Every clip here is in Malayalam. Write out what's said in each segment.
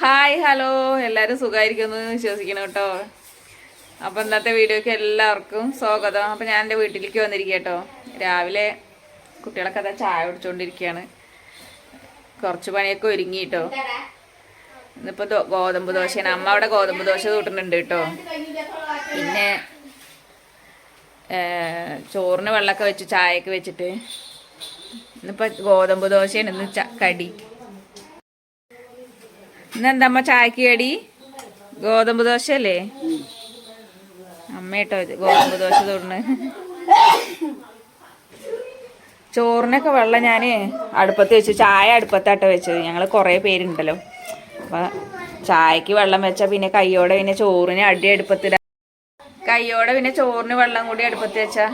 Hi hello. എല്ലാവരും സുഖമായിരിക്കുന്നു വിശ്വസിക്കണം കേട്ടോ. അപ്പം ഇന്നത്തെ വീഡിയോയ്ക്ക് എല്ലാവർക്കും സ്വാഗതം. അപ്പം ഞാൻ എന്റെ വീട്ടിലേക്ക് വന്നിരിക്കുക കേട്ടോ രാവിലെ കുട്ടികളൊക്കെ അതാ ചായ കുടിച്ചുകൊണ്ടിരിക്കുകയാണ് കുറച്ച് പണിയൊക്കെ ഒരുങ്ങി കേട്ടോ. ഇന്നിപ്പോൾ ഗോതമ്പ് ദോശയാണ്. അമ്മ അവിടെ ഗോതമ്പ് ദോശ കൂട്ടുന്നുണ്ട് കേട്ടോ. പിന്നെ ചോറിന് വെള്ളമൊക്കെ വെച്ച് ചായയൊക്കെ വെച്ചിട്ട്. ഇന്നിപ്പോൾ ഗോതമ്പ് ദോശയാണ് ഇന്ന് കടി. ഇന്നെന്തമ്മ ചായക്ക് കടി? ഗോതമ്പ് ദോശ അല്ലേ അമ്മ കേട്ടോ ഇത് ഗോതമ്പ് ദോശ തൊടുന്ന് ചോറിനൊക്കെ വെള്ളം ഞാൻ അടുപ്പത്ത് വെച്ചു. ചായ അടുപ്പത്താട്ടോ വെച്ചത്. ഞങ്ങൾ കുറേ പേരുണ്ടല്ലോ. അപ്പം ചായക്ക് വെള്ളം വെച്ചാൽ പിന്നെ കയ്യോടെ പിന്നെ ചോറിന് അടി അടുപ്പത്തിട. കയ്യോടെ പിന്നെ ചോറിന് വെള്ളം കൂടി അടുപ്പത്ത് വെച്ചാൽ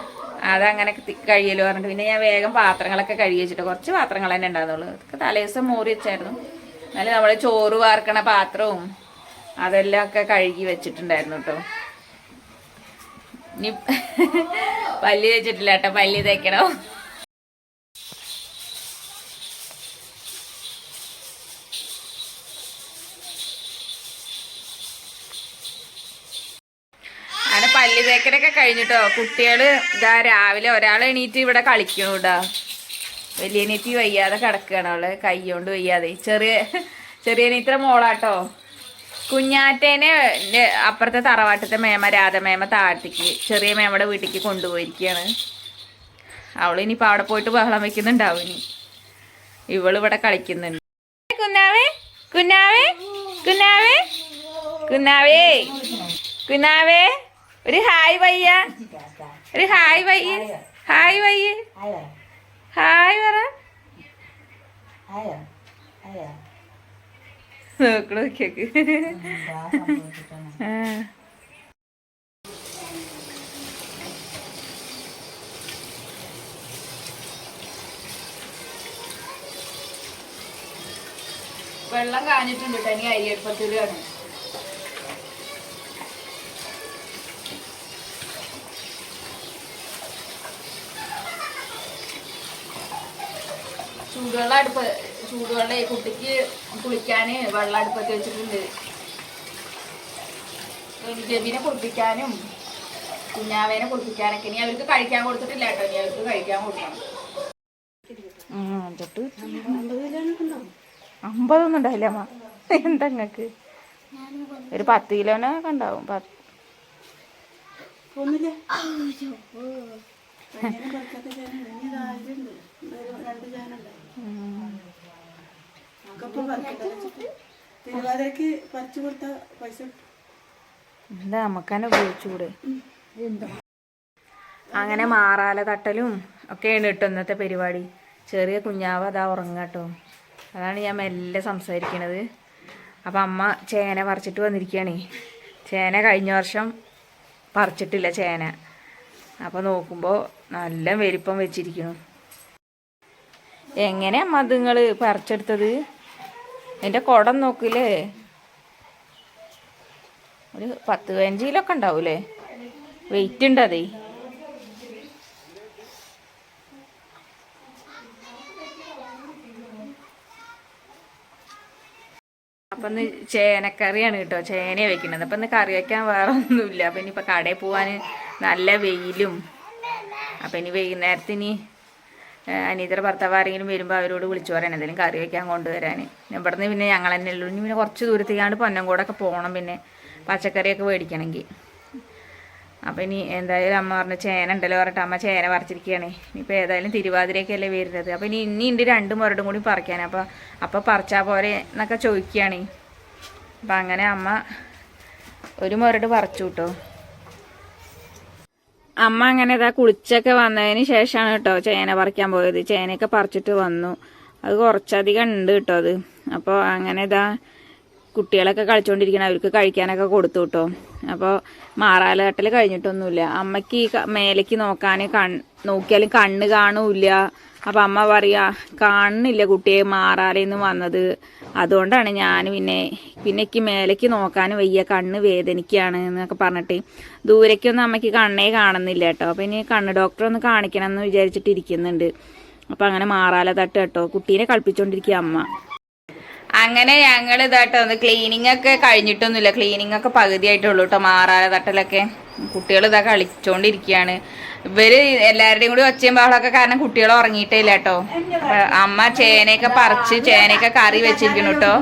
അതങ്ങനെ കഴിയലോ പറഞ്ഞിട്ട്. പിന്നെ ഞാൻ വേഗം പാത്രങ്ങളൊക്കെ കഴുകി വെച്ചിട്ട്. കുറച്ച് പാത്രങ്ങൾ തന്നെ ഉണ്ടാകുന്നുള്ളൂ അതൊക്കെ തലേദിവസം മോറി വെച്ചായിരുന്നു. എന്നാലും നമ്മൾ ചോറ് വാർക്കണ പാത്രവും അതെല്ലാം ഒക്കെ കഴുകി വെച്ചിട്ടുണ്ടായിരുന്നു കേട്ടോ ഇനി പല്ലി വെച്ചിട്ടില്ല കേട്ടോ പല്ലി തേക്കണോ. അങ്ങനെ പല്ലി തേക്കലൊക്കെ കഴിഞ്ഞിട്ടോ. കുട്ടികൾ ഇതാ രാവിലെ ഒരാൾ എണീറ്റ് ഇവിടെ കളിക്കണു ഇടാ വലിയ നീത്തി വയ്യാതെ കിടക്കുകയാണ്. അവൾ കൈ കൊണ്ട് വയ്യാതെ. ചെറിയ ചെറിയ നീത്ര മോളാട്ടോ. കുഞ്ഞാറ്റേനെ അപ്പുറത്തെ തറവാട്ടത്തെ മേമ രാധമേമ താഴത്തേക്ക് ചെറിയ മേമയുടെ വീട്ടിലേക്ക് കൊണ്ടുപോയിരിക്കുകയാണ്. അവൾ ഇനിയിപ്പോൾ അവിടെ പോയിട്ട് ബഹളം വെക്കുന്നുണ്ടാവും ഇനി. ഇവളിവിടെ കളിക്കുന്നുണ്ട്. കുന്നാവേ കുന്നാവേ കുന്നാവേ കുന്നാവേ കുന്നാവേ ഒരു ഹായ് വയ്യ. ഒരു ഹായ് വയ്യ. ഹായ് വയ്യ. ഹായ് പറ. നോക്കണ നോക്കിയേക്ക്. ആ. വെള്ളം കാഞ്ഞിട്ടുണ്ട് കേട്ടോ ഇനി അരിയപ്പത്തിലാണ് ചൂടുവെള്ളം അടുപ്പ് ചൂടുവെള്ളം ഈ കുട്ടിക്ക് കുളിക്കാൻ വെള്ളം അടുപ്പത്ത് വെച്ചിട്ടുണ്ട് ജബിനെ കുളിപ്പിക്കാനും കുഞ്ഞാവേനെ കുളിപ്പിക്കാനൊക്കെ. ഇനി അവർക്ക് കഴിക്കാൻ കൊടുത്തിട്ടില്ല കേട്ടോ. ഇനി അവർക്ക് കഴിക്കാൻ കൊടുക്കണം. അമ്പതൊന്നും ഉണ്ടാവില്ല അമ്മ. എന്താ നിങ്ങക്ക് ഒരു പത്ത് കിലോനൊക്കെ ഉണ്ടാവും ഒന്നുമില്ല പൈസ ഉപയോഗിച്ചുകൂടെ അങ്ങനെ മാറാല തട്ടലും ഒക്കെയാണ് കേട്ടോ ഇന്നത്തെ പരിപാടി. ചെറിയ കുഞ്ഞാവ് അതാ ഉറങ്ങാട്ടോ അതാണ് ഞാൻ മെല്ലെ സംസാരിക്കണത്. അപ്പം അമ്മ ചേന പറിച്ചിട്ട് വന്നിരിക്കുകയാണേ. ചേന കഴിഞ്ഞ വർഷം പറിച്ചിട്ടില്ല ചേന. അപ്പോൾ നോക്കുമ്പോൾ നല്ല വലിപ്പം വെച്ചിരിക്കണം എങ്ങനെ അമ്മ നിങ്ങൾ പറിച്ചെടുത്തത്? എന്റെ കുടം നോക്കില്ലേ? ഒരു പത്ത് പതിനഞ്ച് കിലോ ഒക്കെ ഉണ്ടാവൂലേ വെയിറ്റ് ഉണ്ട് അതേ. അപ്പം ഇന്ന് ചേനക്കറിയാണ് കേട്ടോ. ചേന വെക്കുന്നത്. അപ്പം ഇന്ന് കറി വയ്ക്കാൻ വേറെ ഒന്നുമില്ല. അപ്പം ഇനിയിപ്പോൾ കടയിൽ പോകാൻ നല്ല വെയിലും. അപ്പം ഇനി വൈകുന്നേരത്തിന് അനീതര ഭർത്താവ് ആരെങ്കിലും വരുമ്പോൾ അവരോട് വിളിച്ചു പറയാൻ എന്തെങ്കിലും കറി വയ്ക്കാൻ കൊണ്ടുവരാൻ ഇവിടുന്ന് പിന്നെ ഞങ്ങൾ തന്നെ ഉള്ളൂ. ഇനി പിന്നെ കുറച്ച് ദൂരത്തേക്കാണ്ട് പൊന്നംകൂടൊക്കെ പോകണം പിന്നെ പച്ചക്കറിയൊക്കെ മേടിക്കണമെങ്കിൽ അപ്പം ഇനി എന്തായാലും അമ്മ പറഞ്ഞ ചേന ഉണ്ടല്ലോ പറഞ്ഞിട്ട് അമ്മ ചേന പറിച്ചിരിക്കുകയാണ് ഇനിയിപ്പോൾ ഏതായാലും തിരുവാതിരയൊക്കെയല്ലേ വരുന്നത്. അപ്പം ഇനി ഇനി ഉണ്ട് രണ്ട് മുരടും കൂടി പറിക്കാൻ. അപ്പോൾ അപ്പോൾ പറിച്ചാൽ പോരെ എന്നൊക്കെ ചോദിക്കുകയാണ് അപ്പം അങ്ങനെ അമ്മ ഒരു മുരട് പറിച്ചു കേട്ടോ അമ്മ അങ്ങനെ ഇതാ കുളിച്ചൊക്കെ വന്നതിന് ശേഷമാണ് കേട്ടോ ചേന പറിക്കാൻ പോയത്. ചേനയൊക്കെ പറിച്ചിട്ട് വന്നു. അത് കുറച്ചധികം ഉണ്ട് കേട്ടോ അത്. അപ്പോൾ അങ്ങനെ ഇതാ കുട്ടികളൊക്കെ കളിച്ചുകൊണ്ടിരിക്കണം അവർക്ക് കഴിക്കാനൊക്കെ കൊടുത്തു കേട്ടോ അപ്പോൾ മാറാലകട്ടൽ കഴിഞ്ഞിട്ടൊന്നുമില്ല. അമ്മയ്ക്ക് ഈ മേലേക്ക് നോക്കാൻ കൺ നോക്കിയാലും കണ്ണ് കാണൂല്ല. അപ്പം അമ്മ പറയാ കാണുന്നില്ല കുട്ടിയെ മാറാലേന്ന് വന്നത്. അതുകൊണ്ടാണ് ഞാൻ പിന്നെ പിന്നെ എനിക്ക് മേലേക്ക് നോക്കാൻ വയ്യ. കണ്ണ് വേദനിക്കുകയാണ് എന്നൊക്കെ പറഞ്ഞിട്ട് ദൂരേക്കൊന്നും അമ്മയ്ക്ക് കണ്ണേ കാണുന്നില്ല കേട്ടോ അപ്പം ഇനി കണ്ണ് ഡോക്ടറെ ഒന്ന് കാണിക്കണം എന്ന് വിചാരിച്ചിട്ട് ഇരിക്കുന്നുണ്ട് അപ്പം അങ്ങനെ മാറാല തട്ട് കേട്ടോ കുട്ടീനെ കളിപ്പിച്ചുകൊണ്ടിരിക്കുക അമ്മ. അങ്ങനെ ഞങ്ങൾ ഇതാട്ടോ ഒന്ന് ക്ലീനിങ് ഒക്കെ കഴിഞ്ഞിട്ടൊന്നുമില്ല. ക്ലീനിങ് ഒക്കെ പകുതിയായിട്ടുള്ളൂ കേട്ടോ മാറാല തട്ടലൊക്കെ. കുട്ടികൾ ഇതാ കളിച്ചോണ്ടിരിക്കുകയാണ് ഇവർ എല്ലാവരുടെയും കൂടി ഒച്ചയും ബഹളമൊക്കെ കാരണം കുട്ടികൾ ഉറങ്ങിയിട്ടേ ഇല്ല കേട്ടോ അമ്മ ചേനയൊക്കെ പറിച്ച് ചേനയൊക്കെ കറി വെച്ചിരിക്കണു കേട്ടോ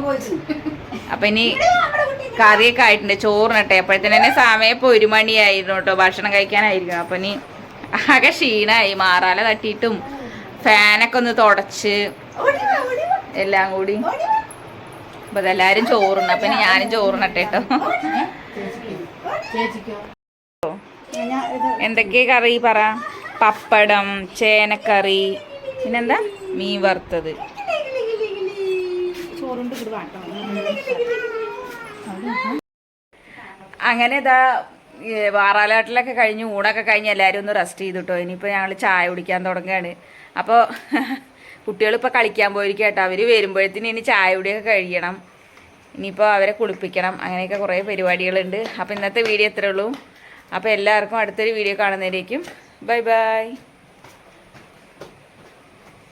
അപ്പൊ ഇനി കറിയൊക്കെ ആയിട്ടുണ്ട്. ചോറിനട്ടെ. അപ്പോഴത്തേന് തന്നെ സമയം ഇപ്പൊ ഒരു മണിയായിരുന്നു കേട്ടോ ഭക്ഷണം കഴിക്കാനായിരിക്കും അപ്പൊ ഇനി ആകെ ക്ഷീണായി. മാറാല തട്ടിയിട്ടും ഫാനൊക്കെ ഒന്ന് തുടച്ച് എല്ലാം കൂടി. അപ്പൊ എല്ലാരും ചോറുണ്ട് അപ്പൊ ഞാനും ചോറുണ്ണട്ടെ കേട്ടോ. എന്തൊക്കെ കറി പറ? പപ്പടം ചേനക്കറി പിന്നെന്താ? മീൻ വറുത്തത്. അങ്ങനെ ഇതാ വാറാലാട്ടിലൊക്കെ കഴിഞ്ഞ് ഊണൊക്കെ കഴിഞ്ഞ് എല്ലാവരും ഒന്ന് റെസ്റ്റ് ചെയ്തിട്ടോ. ഇനിയിപ്പോൾ ഞങ്ങൾ ചായ കുടിക്കാൻ തുടങ്ങുകയാണ് അപ്പോൾ കുട്ടികളിപ്പോൾ കളിക്കാൻ പോയിരിക്കും കേട്ടോ. അവർ വരുമ്പോഴത്തേന് ഇനി ചായ കുടിയൊക്കെ കഴിയണം. ഇനിയിപ്പോൾ അവരെ കുളിപ്പിക്കണം. അങ്ങനെയൊക്കെ കുറേ പരിപാടികളുണ്ട്. അപ്പോൾ ഇന്നത്തെ വീഡിയോ എത്രയുള്ളൂ അപ്പോൾ എല്ലാവർക്കും അടുത്തൊരു വീഡിയോ കാണുന്നതിലേക്കും ബൈ ബൈ.